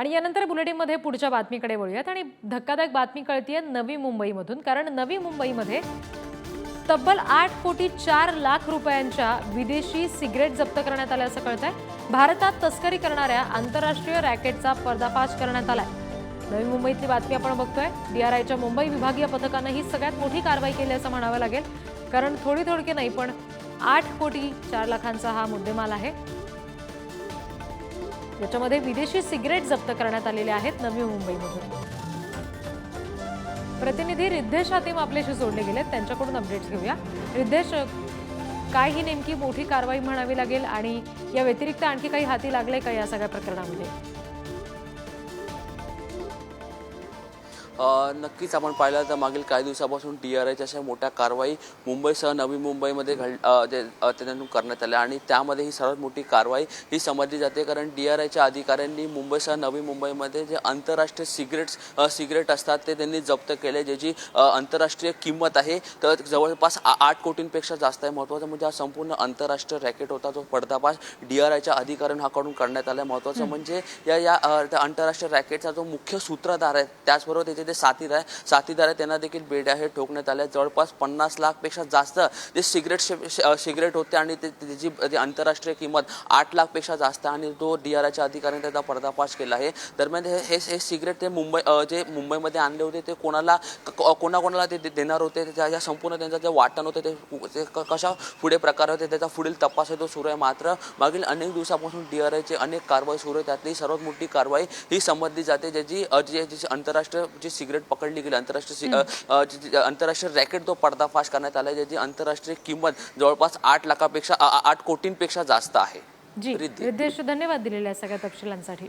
आणि यानंतर बुलेटिनमध्ये पुढच्या बातमीकडे वळूयात. आणि धक्कादायक बातमी कळतीये नवी मुंबईमधून कारण नवी मुंबईमध्ये तब्बल आठ कोटी चार लाख रुपयांच्या विदेशी सिगरेट जप्त करण्यात आल्याचं कळत आहे भारतात तस्करी करणाऱ्या आंतरराष्ट्रीय रॅकेटचा पर्दाफाश करण्यात आलाय. नवी मुंबईतली बातमी आपण बघतोय. डीआरआयच्या मुंबई विभागीय पथकानं ही सगळ्यात मोठी कारवाई केली असं म्हणावं लागेल. कारण थोडी थोडकी नाही पण आठ कोटी चार लाखांचा हा मुद्देमाल आहे. याच्यामध्ये विदेशी सिगरेट जप्त करण्यात आलेले आहेत नवी मुंबईमधून. प्रतिनिधी रिद्धेश हातीम आपल्याशी जोडले गेलेत. त्यांच्याकडून अपडेट्स घेऊया. रिद्धेश काय ही नेमकी मोठी कारवाई म्हणावी लागेल आणि या व्यतिरिक्त आणखी काही हाती लागले का या सगळ्या प्रकरणामध्ये? नक्कीच आपण पाहिलं तर मागील काही दिवसापासून डी आर आयच्या अशा मोठ्या कारवाई मुंबईसह नवी मुंबईमध्ये घड अ, ते- अ, त्याच्यातून करण्यात आल्या आणि त्यामध्ये ही सर्वात मोठी कारवाई ही समजली जाते. कारण डी आर आयच्या अधिकाऱ्यांनी मुंबईसह नवी मुंबईमध्ये जे आंतरराष्ट्रीय सिगरेट्स सिगरेट असतात ते त्यांनी जप्त केले ज्याची आंतरराष्ट्रीय किंमत आहे. तर जवळपास आठ कोटींपेक्षा जास्त आहे महत्त्वाचं. म्हणजे हा संपूर्ण आंतरराष्ट्रीय रॅकेट होता तो पर्दाफाश डी आर आयच्या अधिकाऱ्यांकडून करण्यात आला महत्त्वाचं म्हणजे या या आंतरराष्ट्रीय रॅकेटचा जो मुख्य सूत्रधार आहे त्याचबरोबर त्याचे जे साथीदार आहे. साथीदार आहे त्यांना देखील बेड्या हे ठोकण्यात आल्या. जवळपास पन्नास लाखपेक्षा जास्त जे सिगरेट सिगरेट होते आणि ते त्याची जी आंतरराष्ट्रीय किंमत आठ लाखपेक्षा जास्त आणि तो डी आर आयच्या अधिकाऱ्याने त्याचा पर्दाफाश केला आहे. दरम्यान हे हे सिगरेट ते मुंबई जे मुंबईमध्ये आणले होते ते कोणाला कोणाकोणाला ते दे- देणार होते? त्याच्या संपूर्ण त्यांचं जे वाटण होते ते कशा पुढे प्रकार होते त्याचा पुढील तपास आहे तो सुरू आहे. मात्र मागील अनेक दिवसापासून डी आर आयचे अनेक कारवाई सुरू आहे. त्यातली सर्वात मोठी कारवाई ही समजली जाते ज्याची जी आंतरराष्ट्रीय जी सिगरेट पकडली गेली आंतरराष्ट्रीय जी- जी- आंतरराष्ट्रीय रॅकेट तो पर्दाफाश करण्यात आला ज्याची आंतरराष्ट्रीय किंमत जवळपास आठ लाखापेक्षा आठ कोटींपेक्षा जास्त आहे. जी रिद्धी. रिद्धेश धन्यवाद दिलेल्या सगळ्या तपशिलांसाठी.